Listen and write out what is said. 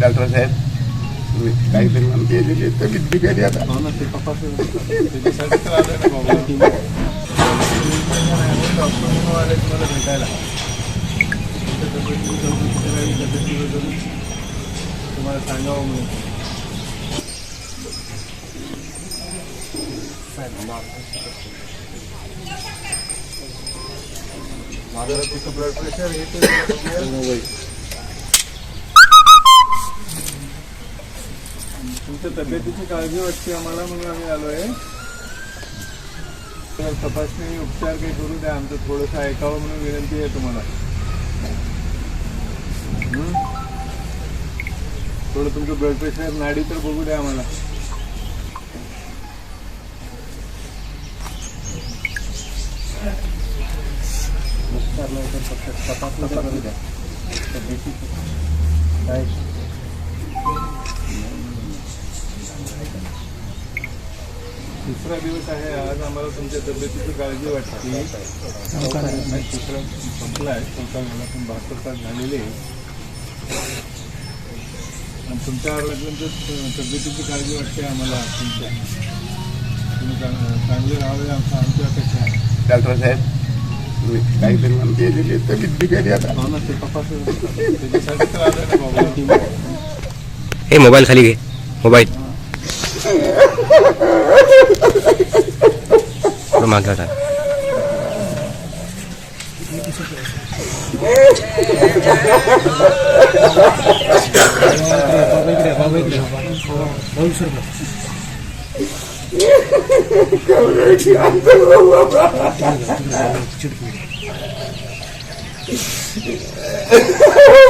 Doctor साहेब तुम्ही काहीतरी मला दिलेली तब्येत बिघडली आता हो ना ते तपासून त्याच्यासाठी तर आलोय ना बाबा डॉक्टर म्हणून आले तुम्हाला भेटायला तुमच्या तब्येतीची चौकशी करावी तब्येतीबद्दल तुम्हाला सांगावं म्हणून माझं तिथं ब्लड प्रेशर हे तुमच्या तब्येतीची काळजी वाटते आम्हाला म्हणून आम्ही आलो आहे तपासणी उपचार काही करू द्या. आमचं थोडंसं ऐकावं म्हणून विनंती आहे तुम्हाला. थोडं तुमचं ब्लड प्रेशर नाडी तर बघू द्या आम्हाला. तपासणी करू द्या तिसरा दिवस आहे आज आम्हाला तुमच्या तब्येतीची काळजी वाटते. तिसरा संपला आहे चौथा मला पण बहात्तर तास झालेले आहे. आणि तुमच्या आरोग्यांचं तब्येतीची काळजी वाटते आम्हाला तुमच्या. तुम्ही चांग- चांगले राहावे आमचं आमची अपेक्षा आहे. डॉक्टर साहेब तुम्ही काहीतरी तब्येत बिघडली आता. हो तपासून त्याच्यासाठी तर हे मोबाईल खाली घे. मोबाईल. Lumagaran. Kavga